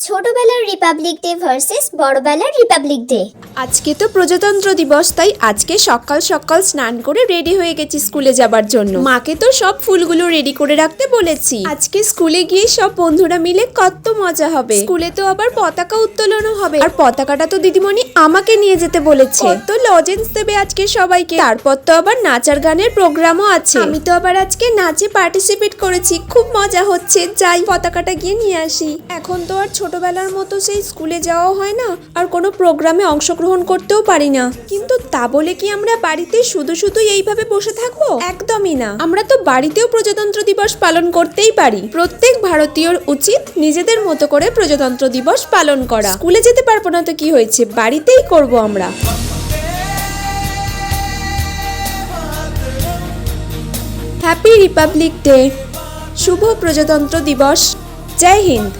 ছোটবেলার Republic day versus বড়বেলার Republic day. আজকে তো প্রজাতন্ত্র দিবস, তাই আজকে সকাল সকাল স্নান করে রেডি হয়ে গেছি স্কুলে যাবার জন্য। মাকে তো সব ফুলগুলো রেডি করে রাখতে বলেছি। আজকে স্কুলে গিয়ে সব বন্ধুরা মিলে কত মজা হবে। স্কুলে তো আবার পতাকা উত্তোলনও হবে। আর পতাকাটা তো দিদিমণি আমাকে নিয়ে যেতে বলেছে। তো লজেন্স দেবে আজকে সবাইকে। তারপর তো আবার নাচার গানের প্রোগ্রামও আছে। আমি তো আবার আজকে নাচে পার্টিসিপেট করেছি। খুব মজা হচ্ছে। যাই, পতাকাটা গিয়ে নিয়ে আসি। এখন তো আর ছোটবেলার মতো সেই স্কুলে যাওয়া হয় না, আর কোনো প্রোগ্রামে অংশগ্রহণ করতেও পারি না। কিন্তু তা বলে কি আমরা বাড়িতে শুধু শুধু এইভাবে বসে থাকব? একদমই না। আমরা তো বাড়িতেও প্রজাতন্ত্র দিবস পালন করতেই পারি। প্রত্যেক ভারতীয়র উচিত নিজেদের মতো করে প্রজাতন্ত্র দিবস পালন করা। স্কুলে যেতে পারব না তো কি হয়েছে? বাড়িতেই করব আমরা। হ্যাপি রিপাবলিক ডে শুভ প্রজাতন্ত্র দিবস। জয় হিন্দ!